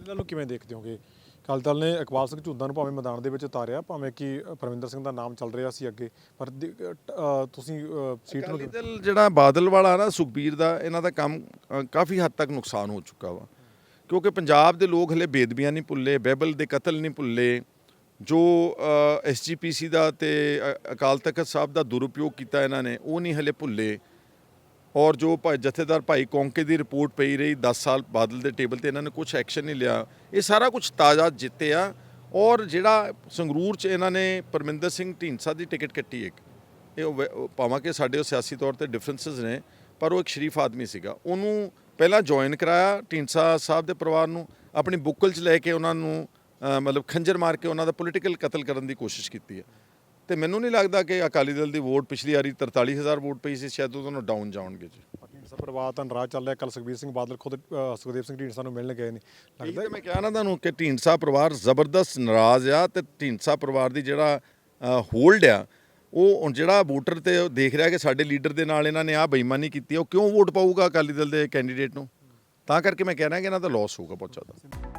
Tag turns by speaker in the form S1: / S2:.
S1: ਅਕਾਲੀ ਦਲ ਨੂੰ ਕਿਵੇਂ ਦੇਖਦੇ ਹੋਗੇ? ਅਕਾਲੀ ਦਲ ਨੇ ਇਕਬਾਲ ਸਿੰਘ ਝੁੰਦਾ ਨੂੰ ਭਾਵੇਂ ਮੈਦਾਨ ਦੇ ਵਿੱਚ ਉਤਾਰਿਆ ਭਾਵੇਂ ਕਿ ਪਰਮਿੰਦਰ ਸਿੰਘ ਦਾ ਨਾਮ ਚੱਲ ਰਿਹਾ ਸੀ ਅੱਗੇ ਪਰ ਦੀ- ਅ, ਤੁਸੀਂ ਅ, ਸੀਟ ਨੂੰ
S2: ਅਕਾਲੀ ਦਲ ਜਿਹੜਾ ਬਾਦਲ ਵਾਲਾ ਨਾ ਸੁਖਬੀਰ ਦਾ ਇਹਨਾਂ ਦਾ ਕੰਮ ਅ, ਕਾਫੀ ਹੱਦ ਤੱਕ ਨੁਕਸਾਨ ਹੋ ਚੁੱਕਾ ਵਾ। ਕਿਉਂਕਿ ਪੰਜਾਬ ਦੇ ਲੋਕ ਹਲੇ ਬੇਦਬੀਆਂ ਨਹੀਂ ਭੁੱਲੇ ਬਾਈਬਲ ਦੇ ਕਤਲ ਨਹੀਂ ਭੁੱਲੇ ਜੋ ਐਸਜੀਪੀਸੀ ਦਾ ਤੇ ਅ- ਅਕਾਲ ਤਖਤ ਸਾਹਿਬ ਦਾ ਦੁਰਉਪਯੋਗ ਕੀਤਾ ਇਹਨਾਂ ਨੇ ਉਹ ਨਹੀਂ ਹਲੇ ਭੁੱਲੇ। ਔਰ ਜੋ ਭਾਈ ਜਥੇਦਾਰ ਭਾਈ ਕੌਂਕੇ ਦੀ ਰਿਪੋਰਟ ਪਈ ਰਹੀ 10 ਸਾਲ ਬਾਦਲ ਦੇ ਟੇਬਲ ਤੇ, ਇਹਨਾਂ ਨੇ ਕੁਝ ਐਕਸ਼ਨ ਨਹੀਂ ਲਿਆ। ਇਹ ਸਾਰਾ ਕੁਝ ਤਾਜ਼ਾ ਜਿੱਤੇ ਆ। ਔਰ ਜਿਹੜਾ ਸੰਗਰੂਰ ਚ ਇਹਨਾਂ ਨੇ ਪਰਮਿੰਦਰ ਸਿੰਘ ਢੀਂਡਸਾ ਦੀ ਟਿਕਟ ਕੱਟੀ ਇੱਕ। ਇਹ ਉਹ ਕਿ ਸਾਡੇ ਉਹ ਸਿਆਸੀ ਤੌਰ ਤੇ ਡਿਫਰੈਂਸਸ ਨੇ, ਪਰ ਉਹ ਇੱਕ ਸ਼ਰੀਫ ਆਦਮੀ ਸੀਗਾ। ਉਹਨੂੰ ਪਹਿਲਾਂ ਜੁਆਇਨ ਕਰਾਇਆ ਢੀਂਡਸਾ ਸਾਹਿਬ ਦੇ ਪਰਿਵਾਰ ਨੂੰ, ਆਪਣੀ ਬੁੱਕਲ 'ਚ ਲੈ ਕੇ ਉਹਨਾਂ ਨੂੰ ਮਤਲਬ ਖੰਜਰ ਮਾਰ ਕੇ ਉਹਨਾਂ ਦਾ ਪੋਲੀਟੀਕਲ ਕਤਲ ਕਰਨ ਦੀ ਕੋਸ਼ਿਸ਼ ਕੀਤੀ ਹੈ ਤੇ ਮੈਨੂੰ ਨਹੀਂ ਲੱਗਦਾ ਕਿ ਅਕਾਲੀ ਦਲ ਦੀ ਵੋਟ ਪਿਛਲੀ ਵਾਰੀ 43000 ਵੋਟ ਪਈ ਸੀ ਸ਼ਾਇਦ ਉਹ ਤੁਹਾਨੂੰ ਡਾਊਨ ਜਾਣਗੇ ਜੀ।
S1: ਢੀਂਡਸਾ ਪਰਿਵਾਰ ਤਾਂ ਨਾਰਾਜ਼ ਚੱਲ ਰਿਹਾ। ਕੱਲ ਸੁਖਬੀਰ ਸਿੰਘ ਬਾਦਲ ਖੁਦ ਸੁਖਦੇਵ ਸਿੰਘ ਢੀਂਡਸਾ ਨੂੰ ਮਿਲਣ ਗਏ ਨੇ।
S2: ਲੱਗਦਾ ਮੈਂ ਕਿਹਾ ਨਾ ਤੁਹਾਨੂੰ ਕਿ ਢੀਂਡਸਾ ਪਰਿਵਾਰ ਜ਼ਬਰਦਸਤ ਨਾਰਾਜ਼ ਆ ਤੇ ਢੀਂਡਸਾ ਪਰਿਵਾਰ ਦੀ ਜਿਹੜਾ ਹੋਲਡ ਆ ਉਹ ਹੁਣ ਜਿਹੜਾ ਵੋਟਰ ਤੇ ਦੇਖ ਰਿਹਾ ਕਿ ਸਾਡੇ ਲੀਡਰ ਦੇ ਨਾਲ ਇਹਨਾਂ ਨੇ ਆ ਬੇਈਮਾਨੀ ਕੀਤੀ ਉਹ ਕਿਉਂ ਵੋਟ ਪਾਊਗਾ ਅਕਾਲੀ ਦਲ ਦੇ ਕੈਂਡੀਡੇਟ ਨੂੰ? ਤਾਂ ਕਰਕੇ ਮੈਂ ਕਹਿ ਰਿਹਾ ਕਿ ਇਹਨਾਂ ਦਾ ਲਾਸ ਹੋਊਗਾ ਬਹੁਤ ਜ਼ਿਆਦਾ।